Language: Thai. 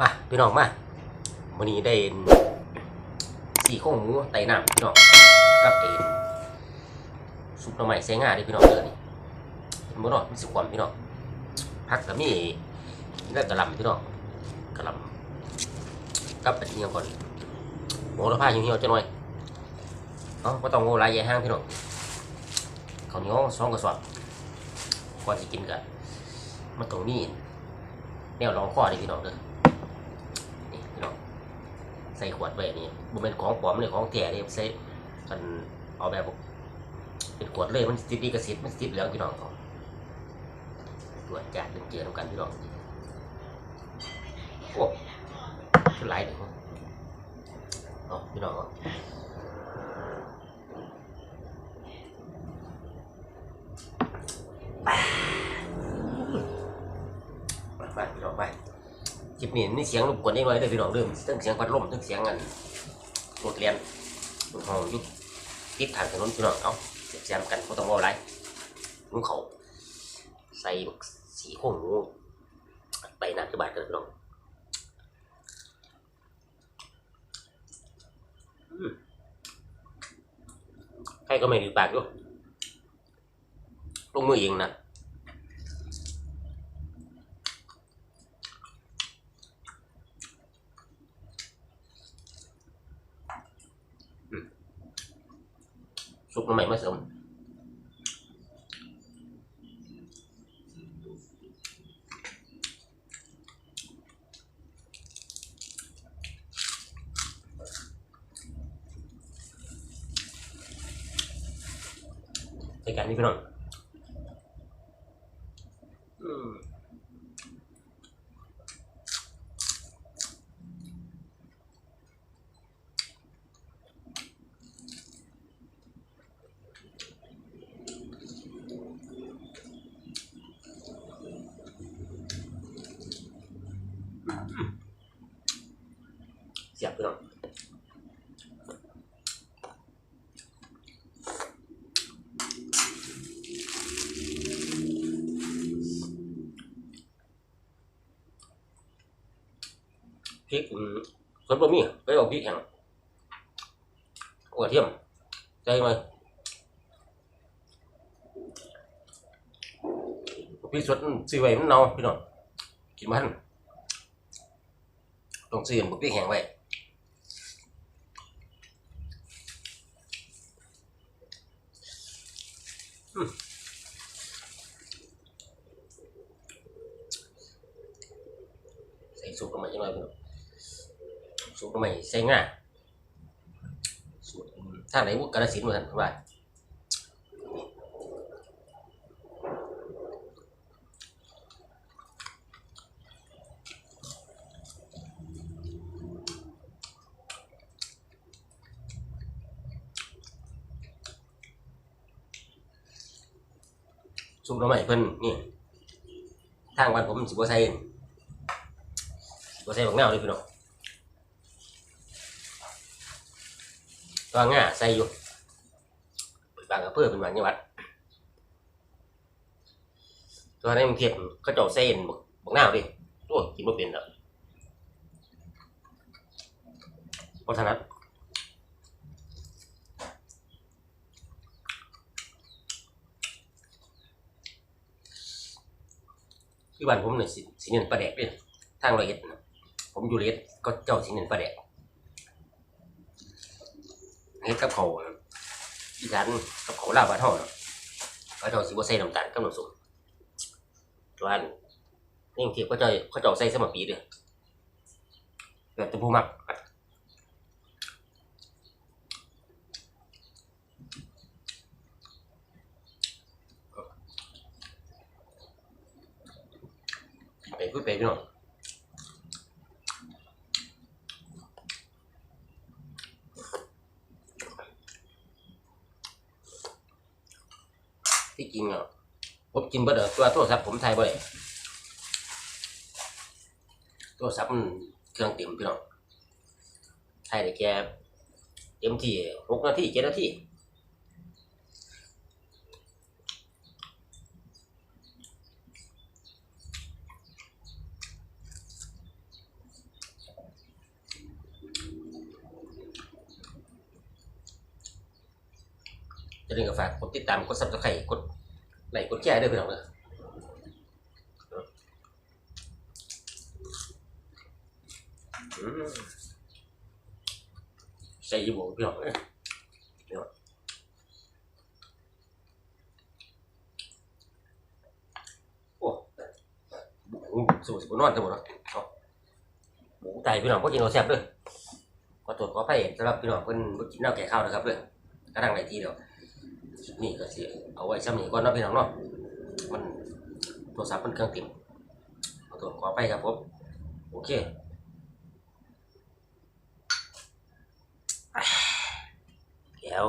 มาพี่น้องมาวันนี้ได้สี่โครงหมูไต่น้ำพี่น้องกับเอ็นซุปหน่อไม้ใส่งาเด้พี่น้องเด้อนี่เห็นบ่เนาะมันสิความพี่น้องผักก็มีแล้วกระลำพี่น้องกระลำกับอันนี้ก่อนโหระพาเหี่ยวๆจังหน่อยเอ้าบ่ต้องโง่หลายใหญ่ห้างพี่น้องข้าวเหนียวสองกระสอบก่อนสิกินกันมันต้องมีแนวรองคอเด้พี่น้องเด้อนี่พี่น้องใส่ขวดไว้นี่บ่เป็นของปลอมเลยของแท้เลยใส่กันเอาแบบเป็นขวดเลยมันติดดีกระสิทธิ์มันติดเหลืองพี่น้องของตรวจจัดเรื่องเจียร์กันพี่น้องโอ้คือหลายเด็กเอาพี่น้อง คลิปนี้นี่เสียงรบกวนนิดหน่อยเด้อพี่น้องเริ่มทั้งเสียงพัดลมทั้งเสียงอันรถเรียนรถห้องยุบติดทางถนนพี่น้องเอาเสียงกันก็ต้องเอาอะไรนุ่งเขาใส่สีโค้งหมูไปหนักกระบาดกันพี่น้องใครก็ไม่ดีปากอยู่ลงมือเองนะ ซุปน้ำใหม่มาเสริมใส่กันนี่พี่น้อง เสียบพี่น้องพริกอืมส่วนบะหมี่ไปเอาพริกแห้งกระเทียมใส่มาพริกสดมันซื้อไว้มันเน่าพี่น้องกินมันต้องซื้อพริกแห้งไว้ ใส่ซุปลงไปยังไงพี่น้องซุปลงไป ใส่ง่าสูตรถ้าไหม่เพิ่นนี่ทางวันผมสิบ่ใส่ก็ใส่บักแนวเลยพี่น้องตัวง่าใส่อยู่บางกระเพื่อเป็นบางจังหวัดตัวในกรุงเทพเขาเจ้าใส่บักบักนวดิตัวกินไม่เป็นหรอกเพราะฉะนั้น ที่บ้านผมเนี่ยสิสิเนินประแดกเนี่ยทางละเอ็ดนะผมอยู่ละเอ็ดก็เจ้าสิเนินประแดกเฮ็ดกับเขาอีสานกับเขาลาบ้านเฮาเนาะเขาเจ้าสิบ่ใส่น้ำตาลกับน้ำส้มตัวอันนี่ที่เขาเจ้าเขาเจ้าใส่สมปีเด้อแบบตัวผู้มัก ไปพูดไปพี่น้องที่จริงอะผมกินเบิดเด้อตัวโทรศัพท์ผมถ่ายบ่ได้โทรศัพท์มันเครื่องเต็มพี่น้องถ่ายได้แค่เต็มที่หกนาทีเจ็ดนาที จะนึงก็ฝากกดติดตามกดซับสไครต์กดไลค์กดแชร์ด้วยพี่น้องเด้อใส่ยี่ห้อพี่น้องเอ้ยพี่องโอ้หมูสูตรสมุนนอนทั้งหมดเนหมูไตพี่น้องพวกกินเราแซ่บเลยขอตรวจขอไปสำหรับพี่น้องเพิ่นกินน้ำแก่ข้าวนะครับเด้อนกระดังไหนทีเดียว นี่ก็สิเอาไว้ซ้ำนี่ก่อนเนาะพี่น้องเนาะมันโทรศัพท์มันเครื่องติ่มขอตัวขอไปครับผมโอเคแก้ว